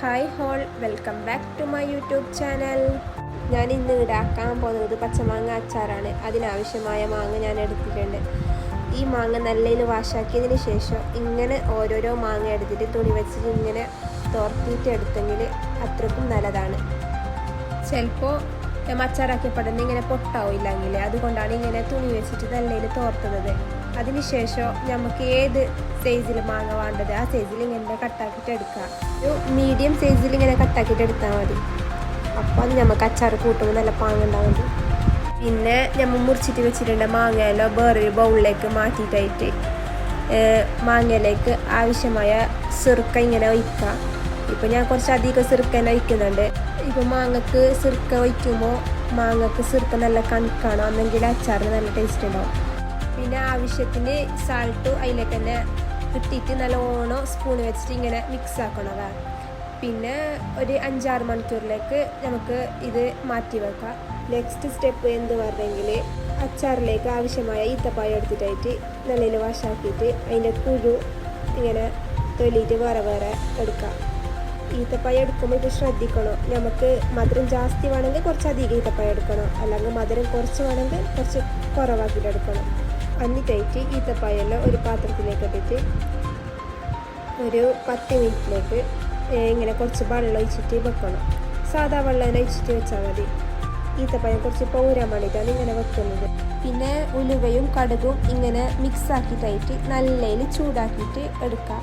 Hi all welcome back to my YouTube channel. ഞാൻ ഇന്ന് ഇടാക്കാൻ പോകുന്നത് പച്ചമാങ്ങ അച്ചാറാണ്. അതിനാവശ്യമായ മാങ്ങ ഞാൻ എടുത്തിട്ടുണ്ട്. ഈ മാങ്ങ നല്ലതിൽ വാഷാക്കിയതിന് ശേഷം ഇങ്ങനെ ഓരോരോ മാങ്ങ എടുത്തിട്ട് തുണി വെച്ചിട്ട് ഇങ്ങനെ തോർത്തിയിട്ട് എടുത്തെങ്കിൽ അത്രക്കും നല്ലതാണ്. ചിലപ്പോൾ അച്ചാറാക്കിയപ്പെടുന്ന ഇങ്ങനെ പൊട്ടാവില്ലെങ്കിൽ അതുകൊണ്ടാണ് ഇങ്ങനെ തുണി വെച്ചിട്ട് നല്ലതിൽ തോർത്തുന്നത് അതിനുശേഷം നമുക്ക് ഏത് സൈസിൽ മാങ്ങ വേണ്ടത് ആ സൈസിൽ ഇങ്ങനെ കട്ടാക്കിയിട്ട് എടുക്കാം. ഒരു മീഡിയം സൈസിൽ ഇങ്ങനെ കട്ടാക്കിയിട്ട് എടുത്താൽ മതി. അപ്പോൾ അത് നമുക്ക് അച്ചാർ കൂട്ടുമ്പോൾ നല്ല പാങ്ങ പിന്നെ നമ്മൾ മുറിച്ചിട്ട് വെച്ചിട്ടുണ്ട് മാങ്ങയിലോ വേറൊരു ബൗളിലേക്ക് മാറ്റിയിട്ടായിട്ട്. മാങ്ങയിലേക്ക് ആവശ്യമായ ചെറുക്ക ഇങ്ങനെ ഒഴിക്കുക ഇപ്പം ഞാൻ കുറച്ച് അധികം സിറുക്ക തന്നെ ഒഴിക്കുന്നുണ്ട് ഇപ്പം മാങ്ങക്ക് സിർക്ക ഒഴിക്കുമ്പോൾ മാങ്ങക്ക് സിർക്ക നല്ല കണക്കാണോ. എന്നെങ്കിൽ അച്ചാറിന് നല്ല ടേസ്റ്റ് ഉണ്ടാവും. പിന്നെ ആവശ്യത്തിന് സാൾട്ടും അതിലേക്ക് തന്നെ നല്ല നല്ലോണം സ്പൂൺ വെച്ചിട്ട് ഇങ്ങനെ മിക്സ് ആക്കണതാ പിന്നെ ഒരു അഞ്ചാറ് മണിക്കൂറിലേക്ക് നമുക്ക് ഇത് മാറ്റി വെക്കാം. നെക്സ്റ്റ് സ്റ്റെപ്പ് എന്ത് പറഞ്ഞെങ്കിൽ അച്ചാറിലേക്ക് ആവശ്യമായ ഈത്തപ്പായ എടുത്തിട്ടായിട്ട് നല്ലതിൽ വാഷാക്കിയിട്ട് അതിന്റെ കുഴു ഇങ്ങനെ തൊലിയിട്ട് വേറെ വേറെ എടുക്കാം. ഈത്തപ്പായ എടുക്കുമ്പോൾ ഇത് ശ്രദ്ധിക്കണം. നമുക്ക് മധുരം ജാസ്തി വേണമെങ്കിൽ കുറച്ച് അധികം ഈത്തപ്പായ എടുക്കണം. അല്ലെങ്കിൽ മധുരം കുറച്ച് വേണമെങ്കിൽ കുറച്ച് കുറവാക്കിയിട്ട് എടുക്കണം. എന്നിട്ടായിട്ട് ഈത്തപ്പായെല്ലാം ഒരു പാത്രത്തിലേക്ക് ഇട്ടിട്ട് ഒരു പത്ത് മിനിറ്റിലേക്ക് ഇങ്ങനെ കുറച്ച് വെള്ളം ഒഴിച്ചിട്ട് വെക്കണം. സാധാ വെള്ളം തന്നെ ഒഴിച്ചിട്ട് വെച്ചാൽ മതി. ഈത്തപ്പഴം കുറച്ച് പൗരാൻ വേണ്ടിയിട്ടാണ് ഇങ്ങനെ വെക്കുന്നത്. പിന്നെ ഉലുവയും കടുകും ഇങ്ങനെ മിക്സ് ആക്കിയിട്ടായിട്ട് നല്ലതിൽ ചൂടാക്കിയിട്ട് എടുക്കാം.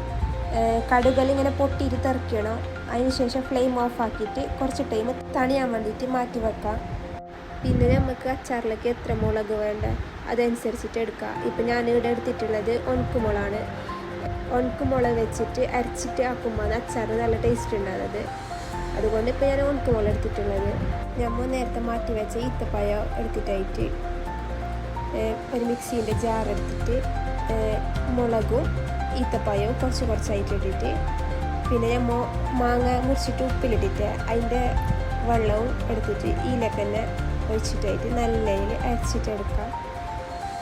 കടുകൽ ഇങ്ങനെ പൊട്ടിയിട്ട് തെറിക്കണം. അതിനുശേഷം ഫ്ലെയിം ഓഫ് ആക്കിയിട്ട് കുറച്ച് ടൈം തണിയാൻ വേണ്ടിയിട്ട് മാറ്റി വെക്കാം. പിന്നെ നമുക്ക് അച്ചാറിലേക്ക് എത്ര മുളക് വേണ്ട അതനുസരിച്ചിട്ട് എടുക്കുക ഇപ്പം ഞാൻ ഇവിടെ എടുത്തിട്ടുള്ളത് ഒണക്കുമുളാണ് ഒണക്കുമുളക് വെച്ചിട്ട് അരച്ചിട്ട് ആക്കുമ്പോൾ അച്ചാർ നല്ല ടേസ്റ്റ് ഉണ്ടാകുന്നത്. അതുകൊണ്ട് ഇപ്പോൾ ഞാൻ ഉണക്കുമുളക് എടുത്തിട്ടുള്ളത്. നമ്മൾ നേരത്തെ മാറ്റി വെച്ച ഈത്തപ്പഴം എടുത്തിട്ടായിട്ട് ഒരു മിക്സീന്റെ ജാർ എടുത്തിട്ട് മുളകും ഈത്തപ്പഴവും കുറച്ച് കുറച്ചായിട്ട് ഇട്ടിട്ട് പിന്നെ നമ്മൾ മാങ്ങ മുറിച്ചിട്ട് ഉപ്പിലിട്ടിട്ട് അതിന്റെ വെള്ളവും എടുത്തിട്ട് ഈലൊക്കെ തന്നെ ഒഴിച്ചിട്ടായിട്ട് നല്ലതിൽ അരച്ചിട്ട് എടുക്കാം.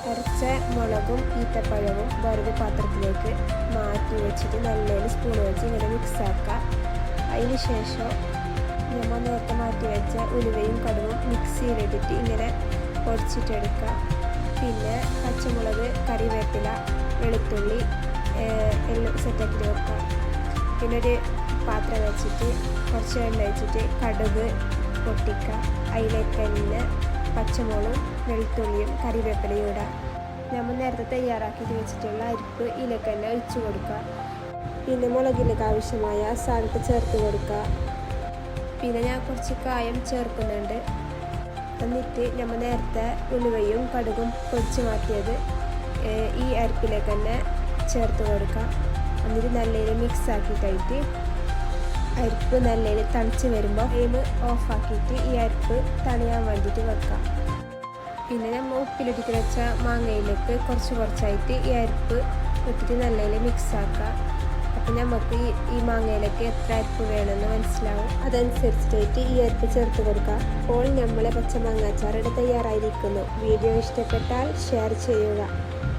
അരച്ച മുളകും ഈത്തപ്പഴവും വേറൊരു പാത്രത്തിലേക്ക് മാറ്റി വെച്ചിട്ട് നല്ലതിൽ സ്പൂൺ വെച്ച് ഇങ്ങനെ മിക്സ് ആക്കുക അതിന് ശേഷം നമ്മൾ നേരത്തെ മാറ്റി വെച്ച ഉലുവയും കടുവും മിക്സിയിലിട്ടിട്ട് ഇങ്ങനെ പൊടിച്ചിട്ടെടുക്കുക പിന്നെ പച്ചമുളക് കറിവേപ്പില വെളുത്തുള്ളി എല്ലാം സെറ്റാക്കി വെക്കാം പിന്നെ ഒരു പാത്രം വെച്ചിട്ട് കുറച്ച് വെള്ളം വെച്ചിട്ട് കടുക് പൊട്ടിക്കുക അതിലേക്ക് പച്ചമുളകും വെളുത്തുള്ളിയും കറിവേപ്പിലയും ഇടുക നമ്മൾ നേരത്തെ തയ്യാറാക്കിയിട്ട് വെച്ചിട്ടുള്ള അരിപ്പ് ഇതിലേക്ക് തന്നെ ഒഴിച്ചു കൊടുക്കുക പിന്നെ മുളകിലേക്ക് ആവശ്യമായ സാൾട്ട് ചേർത്ത് കൊടുക്കുക പിന്നെ ഞാൻ കുറച്ച് കായം ചേർക്കുന്നുണ്ട്. എന്നിട്ട് നമ്മൾ നേരത്തെ ഉലുവയും കടുകും പൊടിച്ച് മാറ്റിയത് ഈ അരിപ്പിലേക്ക് തന്നെ ചേർത്ത് കൊടുക്കാം. എന്നിട്ട് നല്ലതിൽ മിക്സ് ആക്കിയിട്ടായിട്ട് അരിപ്പ് നല്ലതിൽ തണിച്ച് വരുമ്പോൾ ഫ്ലെയിം ഓഫാക്കിയിട്ട് ഈ അരിപ്പ് തണിയാൻ വേണ്ടിയിട്ട് വെക്കാം. പിന്നെ നമ്മൾ ഉപ്പിലിട്ടിട്ട് വെച്ച മാങ്ങയിലേക്ക് കുറച്ച് കുറച്ചായിട്ട് ഈ അരിപ്പ് ഇട്ടിട്ട് നല്ലതിൽ മിക്സ് ആക്കാം. അപ്പം നമുക്ക് ഈ ഈ മാങ്ങയിലേക്ക് എത്ര അരിപ്പ് വേണമെന്ന് മനസ്സിലാവും. അതനുസരിച്ചിട്ട് ഈ അരിപ്പ് ചേർത്ത് കൊടുക്കുക അപ്പോൾ നമ്മളെ പച്ചമാങ്ങാച്ചാറിടെ തയ്യാറായിരിക്കുന്നു. വീഡിയോ ഇഷ്ടപ്പെട്ടാൽ ഷെയർ ചെയ്യുക.